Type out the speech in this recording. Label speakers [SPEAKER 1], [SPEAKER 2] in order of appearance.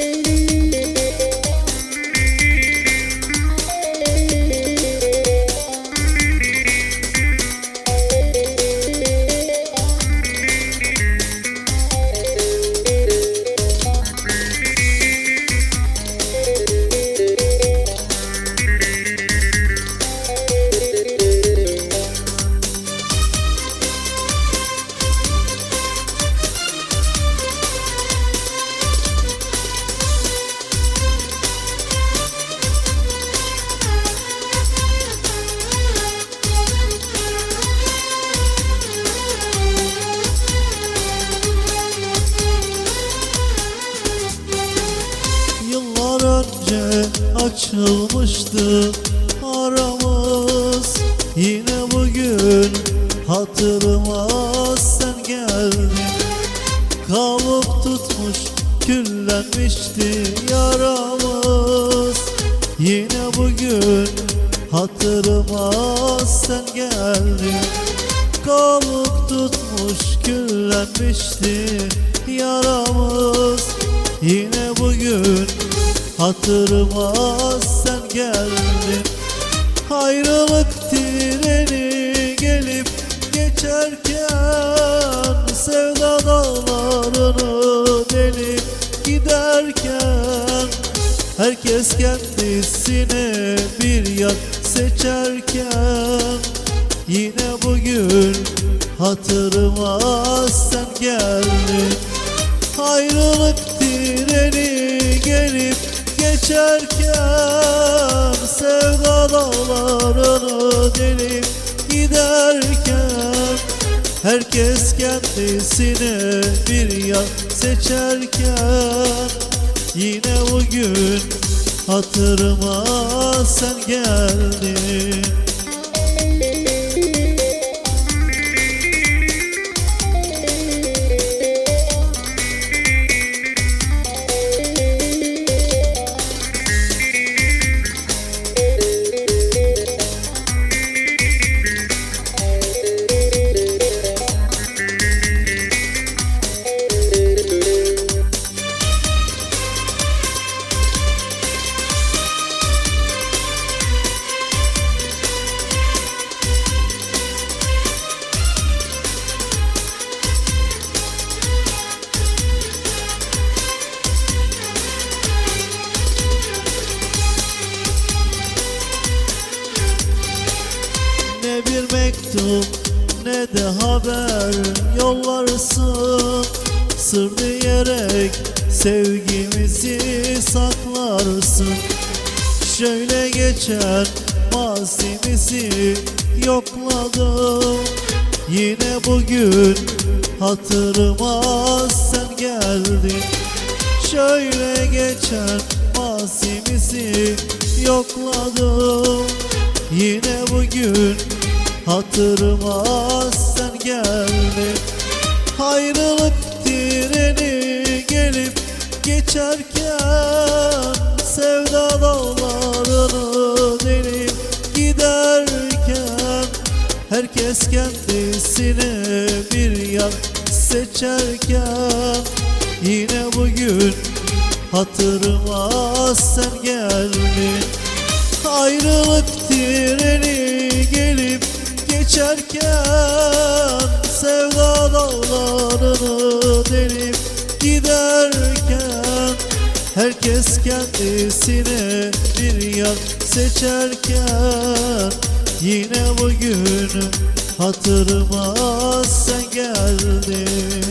[SPEAKER 1] Thank you. Açılmıştı aramız. Yine bugün hatırıma sen geldin Kalıp tutmuş küllenmişti yaramız. Yine bugün hatırıma sen geldin Kalıp tutmuş küllenmişti yaramız. Yine bugün hatırıma sen geldin. Ayrılık treni gelip geçerken Sevda dağlarını delip giderken Herkes kendisine bir yat seçerken Yine bugün hatırıma sen geldin. Ayrılık treni gelip geçerken Sevda dağlarını delip giderken Herkes kendisine bir yol seçerken Yine bugün hatırıma sen geldin mektup ne de haber yollarsın. Sır diyerek sevgimizi saklarsın. Şöyle geçer mazimizi yokladım. Yine bugün hatırıma sen geldin. Şöyle geçer mazimizi yokladım. Yine bugün hatırıma sen geldin Ayrılık treni gelip geçerken Sevda dağlarını delip giderken Herkes kendisine bir yol seçerken Yine bugün hatırıma sen dağlarını delip giderken Herkes kendisine bir yol seçerken Yine bugün hatırıma sen geldin